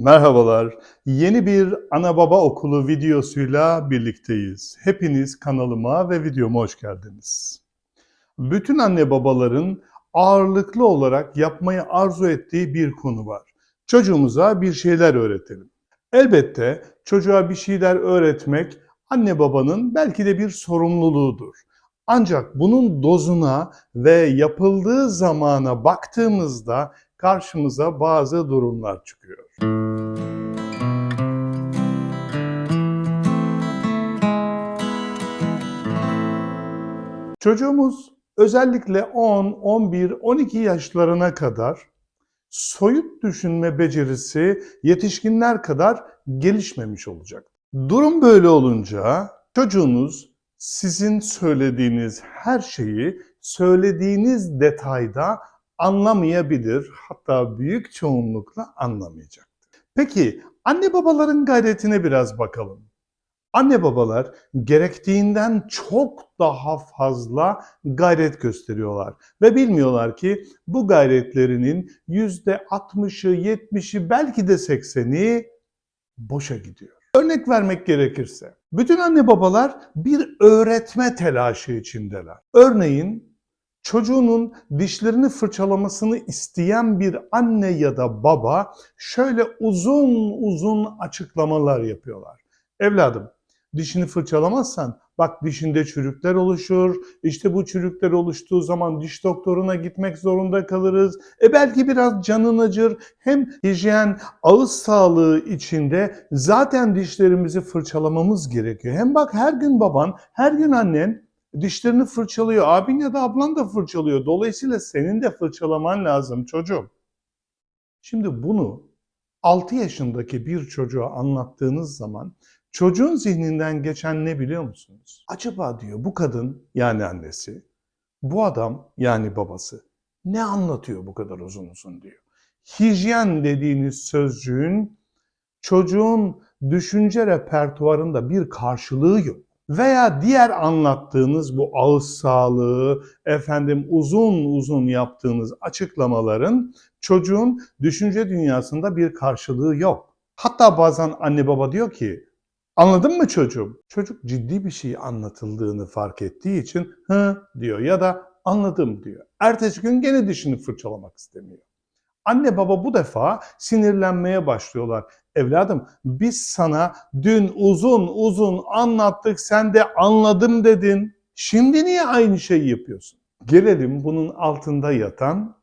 Merhabalar. Yeni bir ana baba okulu videosuyla birlikteyiz. Hepiniz kanalıma ve videoma hoş geldiniz. Bütün anne babaların ağırlıklı olarak yapmayı arzu ettiği bir konu var. Çocuğumuza bir şeyler öğretelim. Elbette çocuğa bir şeyler öğretmek anne babanın belki de bir sorumluluğudur. Ancak bunun dozuna ve yapıldığı zamana baktığımızda karşımıza bazı durumlar çıkıyor. Çocuğumuz özellikle 10, 11, 12 yaşlarına kadar soyut düşünme becerisi yetişkinler kadar gelişmemiş olacak. Durum böyle olunca çocuğunuz sizin söylediğiniz her şeyi söylediğiniz detayda anlamayabilir. Hatta büyük çoğunlukla anlamayacaktır. Peki anne babaların gayretine biraz bakalım. Anne babalar gerektiğinden çok daha fazla gayret gösteriyorlar ve bilmiyorlar ki bu gayretlerinin yüzde 60'ı, 70'i belki de 80'i boşa gidiyor. Örnek vermek gerekirse, bütün anne babalar bir öğretme telaşı içindeler. Örneğin çocuğunun dişlerini fırçalamasını isteyen bir anne ya da baba şöyle uzun uzun açıklamalar yapıyorlar. Evladım, dişini fırçalamazsan bak dişinde çürükler oluşur. İşte bu çürükler oluştuğu zaman diş doktoruna gitmek zorunda kalırız. E belki biraz canın acır. Hem hijyen, ağız sağlığı içinde zaten dişlerimizi fırçalamamız gerekiyor. Hem bak her gün baban, her gün annen dişlerini fırçalıyor. Abin ya da ablan da fırçalıyor. Dolayısıyla senin de fırçalaman lazım çocuğum. Şimdi bunu 6 yaşındaki bir çocuğa anlattığınız zaman çocuğun zihninden geçen ne biliyor musunuz? Acaba diyor bu kadın yani annesi, bu adam yani babası ne anlatıyor bu kadar uzun uzun diyor. Hijyen dediğiniz sözcüğün çocuğun düşünce repertuarında bir karşılığı yok. Veya diğer anlattığınız bu ağız sağlığı, efendim uzun uzun yaptığınız açıklamaların çocuğun düşünce dünyasında bir karşılığı yok. Hatta bazen anne baba diyor ki, anladın mı çocuğum? Çocuk ciddi bir şey anlatıldığını fark ettiği için hı diyor ya da anladım diyor. Ertesi gün gene dişini fırçalamak istemiyor. Anne baba bu defa sinirlenmeye başlıyorlar. Evladım biz sana dün uzun uzun anlattık sen de anladım dedin. Şimdi niye aynı şeyi yapıyorsun? Gelelim bunun altında yatan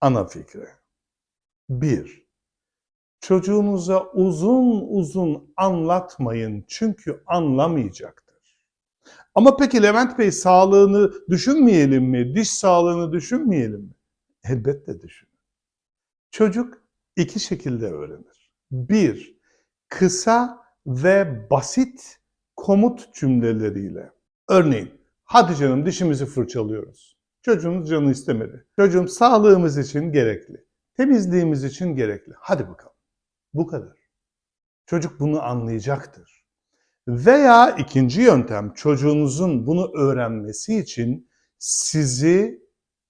ana fikre. Bir, çocuğunuza uzun uzun anlatmayın çünkü anlamayacaktır. Ama peki Levent Bey sağlığını düşünmeyelim mi? Diş sağlığını düşünmeyelim mi? Elbette düşün. Çocuk iki şekilde öğrenir. Bir, kısa ve basit komut cümleleriyle. Örneğin, hadi canım dişimizi fırçalıyoruz. Çocuğumuz canı istemedi. Çocuğum sağlığımız için gerekli. Temizliğimiz için gerekli. Hadi bakalım. Bu kadar. Çocuk bunu anlayacaktır. Veya ikinci yöntem çocuğunuzun bunu öğrenmesi için sizi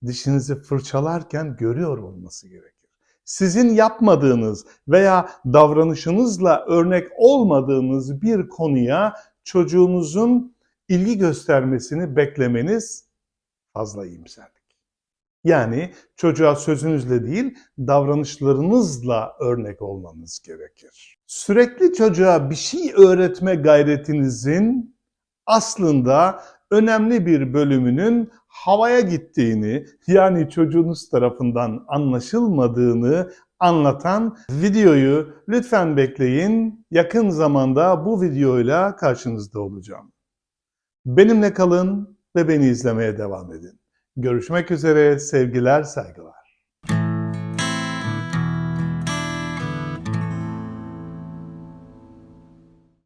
dişinizi fırçalarken görüyor olması gerekir sizin yapmadığınız veya davranışınızla örnek olmadığınız bir konuya çocuğunuzun ilgi göstermesini beklemeniz fazla iyimserlik. Yani çocuğa sözünüzle değil, davranışlarınızla örnek olmanız gerekir. Sürekli çocuğa bir şey öğretme gayretinizin aslında önemli bir bölümünün havaya gittiğini yani çocuğunuz tarafından anlaşılmadığını anlatan videoyu lütfen bekleyin. Yakın zamanda bu videoyla karşınızda olacağım. Benimle kalın ve beni izlemeye devam edin. Görüşmek üzere, sevgiler, saygılar.